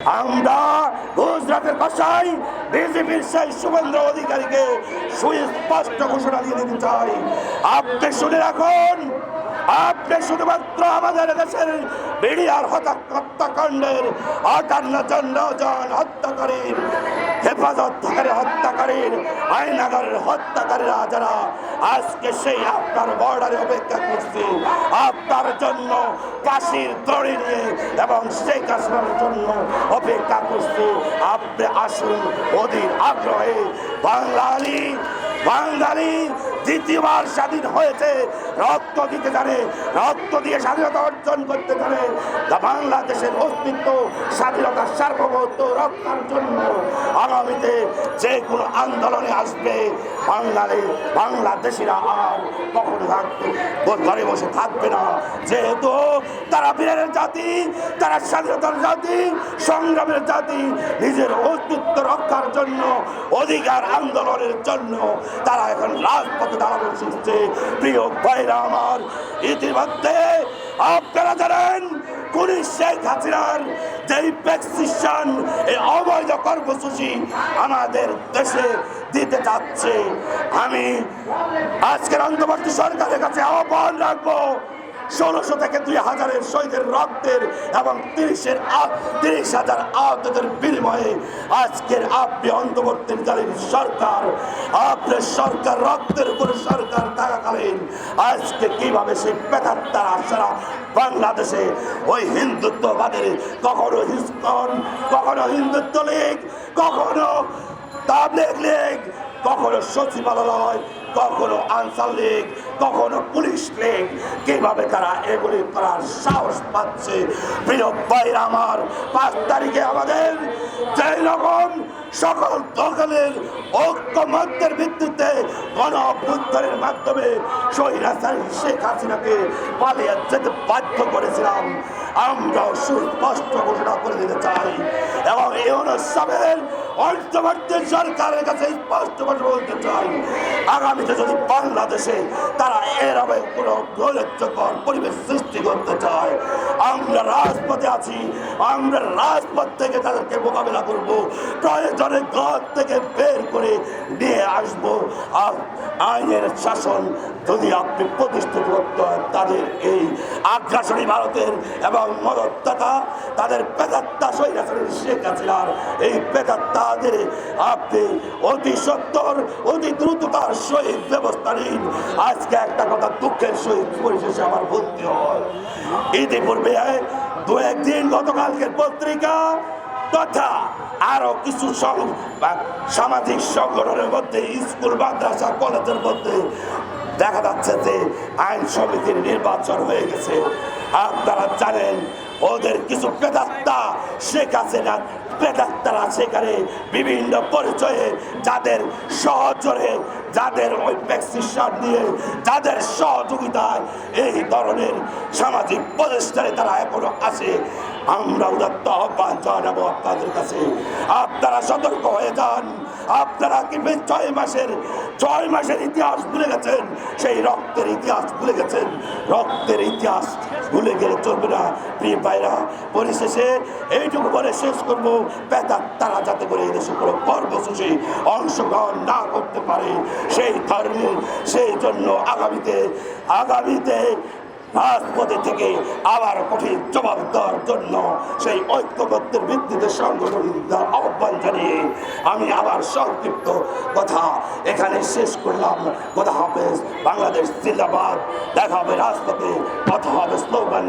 আমরা গুজরাটের ভাষায় বিজেপির সেই শুভেন্দ্র অধিকারীকে সুস্পষ্ট ঘোষণা দিয়ে দিতে চাই। আপনি শুনে রাখুন আপনি শুধুমাত্র আমাদের দেশের বিডিআর হত্যাকাণ্ডের আটান্ন জন নজন হত্যাকারীর হেফাজতকারী হত্যাকারীর, আইনাগারের হত্যাকারীরা যারা আজকে সেই আপনার বর্ডারে অপেক্ষা করছে, আপনার জন্য কাশির দড়ি নিয়ে এবং সেই হাসিনার জন্য অপেক্ষা করছে, আপনি আসুন অধীর আগ্রহে। বাঙালি বাঙালি দ্বিতীয়বার স্বাধীন হয়েছে, রক্ত দিতে জানে, রক্ত দিয়ে স্বাধীনতা অর্জন করতে জানে। বাংলাদেশের অস্তিত্ব, স্বাধীনতা সার্বভৌমত্ব রক্ষার জন্য আগামীতে যে কোনো আন্দোলনে আসবে, বাঙালি, বাংলাদেশিরা আর কখনো থাকবে, ঘরে বসে থাকবে না। যেহেতু তারা বীরের জাতি, তারা স্বাধীনতার জাতি, সংগ্রামের জাতি, নিজের অস্তিত্ব রক্ষার জন্য, অধিকার আন্দোলনের জন্য তারা এখন রাজপথে দাঁড়ানো শিখছে প্রিয় ভাইরা আমার, ইতিমধ্যে আপনারা জানেন কোন শেখ হাসিনার যেই প্রেসক্রিপশন এই অবৈধ কর্মসূচি আমাদের দেশে দিতে যাচ্ছে। আমি আজকের অন্তর্বর্তী সরকারের কাছে আহ্বান রাখব ষোলোশো থেকে দুই হাজারের শহীদের রক্তের এবং তিরিশের তিরিশ হাজার আহতদের বিনিময়ে আজকের আপনি অন্তর্বর্তীকালীন সরকার আপনার সরকার, রক্তের উপরে সরকার থাকাকালীন আজকে কীভাবে সেই বেতাত্তার আশারা বাংলাদেশে ওই হিন্দুত্ববাদের, কখনো হিস্কন কখনো হিন্দুত্ব লীগ, কখনো তাবলিগ লীগ, কখনো সচিবালয়, কখনো আনসার লীগ কখনো পুলিশ লীগ কীভাবে তারা এগুলি করার সাহস পাচ্ছে? প্রিয় ভাইরা আমার, পাঁচ তারিখে আমাদের যেই রকম সকল দখলের ঐক্যমত্যের ভিত্তিতে গণ অভ্যুত্থানের মাধ্যমে হাসান শেখ হাসিনাকে পালিয়ে যেতে বাধ্য করেছিলাম। আমরাও সুস্পষ্ট ঘোষণা করে দিতে চাই এবং সরকারের কাছে স্পষ্ট বলতে চাই, আগামীতে যদি বাংলাদেশে তারা এরবে কোনো পরিবেশ সৃষ্টি করতে চায়, আমরা রাজপথে আছি, আমরা রাজপথ থেকে তাদেরকে মোকাবিলা করব, প্রয়োজনে ঘর থেকে বের করে নিয়ে আসব, আর আইনের শাসন যদি আপনি প্রতিষ্ঠিত করতে হয়, তাদের এই আগ্রাসনী ভারতের এবং মদতদাতা তাদের পেতাত্তা সৈরাসনের শেখ হাসিনার এই পেতাত্তাদের আপনি অতি সত্তর, অতি দ্রুততার সহিত ব্যবস্থা নিন। আজকে একটা কথা দুঃখের সহিত পরিশেষে আমার বলতে হয়। ইতিপূর্বে দু একদিন গতকালকের পত্রিকা তথা আরও কিছু সামাজিক সংগঠনের মধ্যে, স্কুল, মাদ্রাসা, কলেজের মধ্যে দেখা যাচ্ছে যে আইন সমিতির নির্বাচন হয়ে গেছে। আপনারা জানেন ওদের কিছু পেদাত্তা শেখ হাসিনা পেদাত্তারা সেখানে বিভিন্ন পরিচয়ে যাদের সহচরে, যাদের ওই প্রেসক্রিপশন দিয়ে, যাদের সহযোগিতায় এই ধরনের সামাজিক প্রতিষ্ঠানে তারা এখনও আছে। আমরা উদাত্ত আহ্বান জানাব আপনাদের কাছে। আপনারা সতর্ক হয়ে যান। আপনারা কি ছয় মাসের ছয় মাসের ইতিহাস ভুলে গেছেন? সেই রক্তের ইতিহাস ভুলে গেছেন। রক্তের ইতিহাস ভুলে গেলে চলবে না। প্রিয় ভাইরা, পরিশেষে এইটুকু বলে শেষ করব। পেতার তারা যাতে করে এই দেশে কোনো কর্মসূচি অংশগ্রহণ না করতে পারে, সেই ধর্ম, সেই জন্য আগামীতে আগামীতে রাজপথে থেকে আবার কঠিন জবাব দেওয়ার জন্য সেই ঐক্যবদ্ধের ভিত্তিতে সংগঠন আহ্বান জানিয়ে আমি আবার সংক্ষিপ্ত কথা এখানে শেষ করলাম। কথা হবে বাংলাদেশ জিন্দাবাদ। দেখা হবে রাজপথে, কথা হবে স্লোগানে।